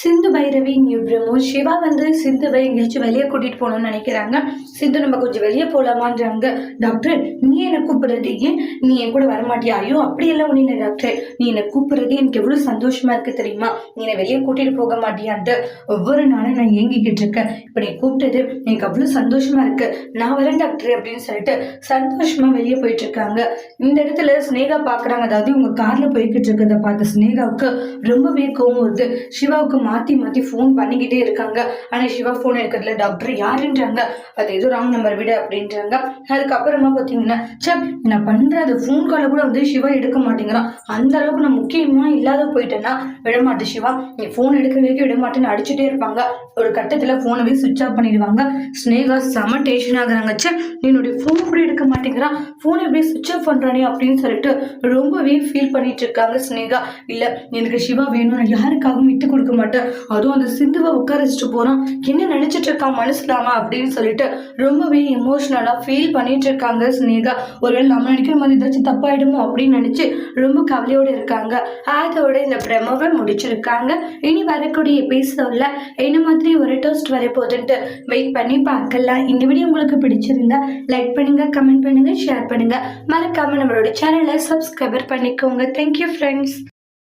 சிந்து Bhairavi new promo Siva வந்து சிந்துவை எங்கேயாச்சும் வெளியே கூட்டிட்டு போகணும்னு நினைக்கிறாங்க. சிந்து நம்ம கொஞ்சம் வெளியே போகலாமான்றாங்க டாக்டர் நீ என்னை கூப்பிடுறது? ஏன் நீ என் கூட வரமாட்டியா? ஐயோ அப்படியெல்லாம் ஒன்றும் இல்லை டாக்டர். நீ என்னை கூப்பிடுறது? எனக்கு எவ்வளோ சந்தோஷமா இருக்கு தெரியுமா? நீ என்னை வெளியே கூட்டிட்டு போக மாட்டியான்ட்டு ஒவ்வொரு நாளும் நான் ஏங்கிக்கிட்டு இருக்கேன். இப்போ நீ கூப்பிட்டது எனக்கு அவ்வளோ சந்தோஷமா இருக்கு. நான் வரேன் டாக்டர் அப்படின்னு சொல்லிட்டு சந்தோஷமா வெளியே போயிட்டு இருக்காங்க. இந்த இடத்துல ஸ்னேகா பார்க்குறாங்க அதாவது உங்க கார்ல போய்கிட்டு இருக்கிறத பார்த்த ஸ்னேகாவுக்கு ரொம்பவே கோவம் வருது. சிவாவுக்கு மாற்றி மாற்றி ஃபோன் பண்ணிக்கிட்டே இருக்காங்க. ஆனால் சிவா ஃபோன் எடுக்கிறதுல டாக்டர் யாருன்றாங்க. அது ஏதோ ராங் நம்பர் விட அப்படின்றாங்க. அதுக்கப்புறமா பார்த்தீங்கன்னா சார் நான் பண்ணுற அந்த ஃபோன் காலை கூட வந்து சிவா எடுக்க மாட்டேங்கிறான். அந்த அளவுக்கு நான் முக்கியமாக இல்லாத போயிட்டேன்னா விடமாட்டேன் சிவா. நீ ஃபோன் எடுக்க வரைக்கும் விடமாட்டேன்னு அடிச்சுட்டே இருப்பாங்க. ஒரு கட்டத்தில் ஃபோனவே சுவிட்ச் ஆஃப் பண்ணிடுவாங்க. ஸ்னேகா செம டென்ஷன் ஆகுறாங்க. சே என்னுடைய ஃபோன் கூட எடுக்க மாட்டேங்கிறான். ஃபோனை எப்படியே சுவிட்ச் ஆஃப் பண்ணுறானே அப்படின்னு சொல்லிட்டு ரொம்பவே ஃபீல் பண்ணிட்டு இருக்காங்க ஸ்னேகா இல்லை எனக்கு சிவா வேணும் நான் யாருக்காகவும் விட்டு கொடுக்க மாட்டேன் அதுவும் அந்த சிந்துவை உட்கார வச்சுட்டு போகிறான் என்ன நினச்சிட்டு இருக்கான் மனசுலாமா அப்படின்னு சொல்லிட்டு ரொம்பவே எமோஷ்னலாக ஃபீல் பண்ணிட்டு இருக்காங்க ஸ்னேகா ஒருவேளை நம்ம நினைக்கிற மாதிரி ஏதாச்சும் தப்பாயிடுமோ அப்படின்னு நினச்சி ரொம்ப கவலையோடு இருக்காங்க. அதோட இந்த பிரமோவை முடிச்சிருக்காங்க. இனி வரக்கூடிய எபிசோடில் என்ன மாதிரி ஒரு டோஸ்ட் வரப்போகுதுன்ட்டு வெயிட் பண்ணி பார்க்கலாம். இந்த வீடியோ உங்களுக்கு பிடிச்சிருந்தா லைக் பண்ணுங்க கமெண்ட் பண்ணுங்க ஷேர் பண்ணுங்க. மறக்காம நம்மளோட சேனலை சப்ஸ்கிரைபர் பண்ணிக்கோங்க. Thank you friends